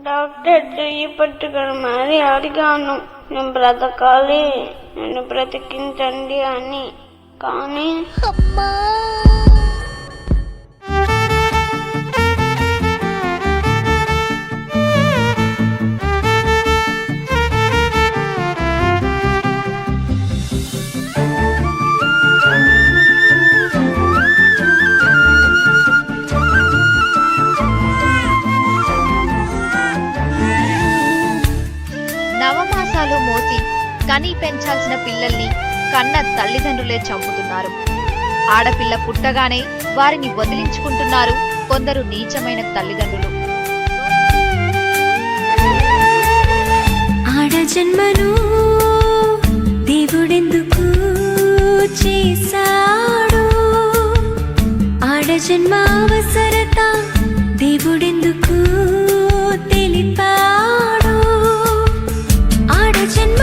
Doctor దెయ్య పట్టుకున్న మరి అడిగాను నేను బ్రతకాలి. నన్ను బ్రతికించండి అని. కానీ అమ్మా! పిల్లల్ని కన్న తల్లిదండ్రులే చంపుతున్నారు. ఆడపిల్ల పుట్టగానే వారిని వదిలించుకుంటున్నారు కొందరు నీచమైన తల్లిదండ్రులు. ఆడజన్మను దేవుడెందుకు చేశాడు? ఆడజన్మ అవసరత దేవుడెందుకు తెలిపాడు? ఆడజన్మ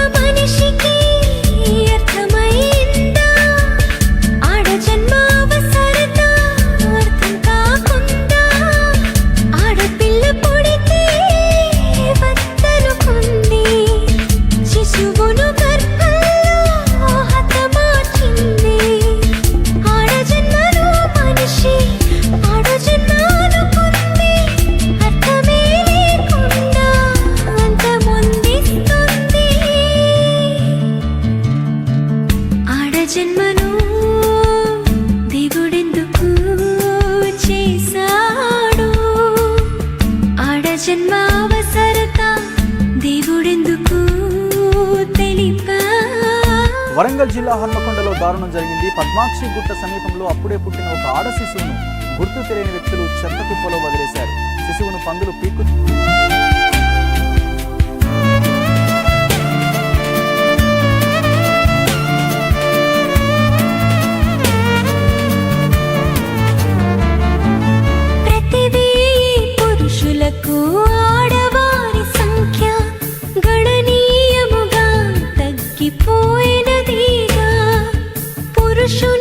వరంగల్ జిల్లా హన్మకొండలో దారుణం జరిగింది. పద్మాక్షి గుట్ట సమీపంలో అప్పుడే పుట్టిన ఒక ఆడ శిశువును గుర్తు తెలియని వ్యక్తులు చెత్త కుప్పలో వదిలేశారు. శిశువును పందులు పీకు ah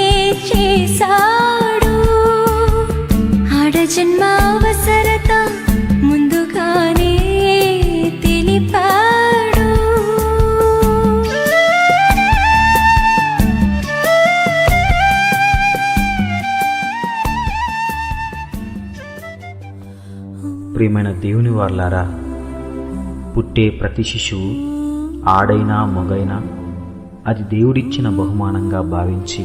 చేశాడు. ఆడజన్మ అవసరత ముందుగానే తెలిపాడు. ప్రియమైన దేవుని వాళ్ళారా పుట్టే ప్రతి శిశువు ఆడైనా మొగైనా అది దేవుడిచ్చిన బహుమానంగా భావించి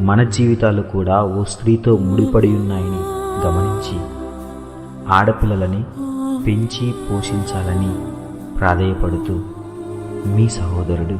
మన జీవితాలు కూడా ఓ స్త్రీతో ముడిపడి ఉన్నాయని గమనించి ఆడపిల్లలని పెంచి పోషించాలని ప్రాధేయపడుతూ మీ సహోదరుడు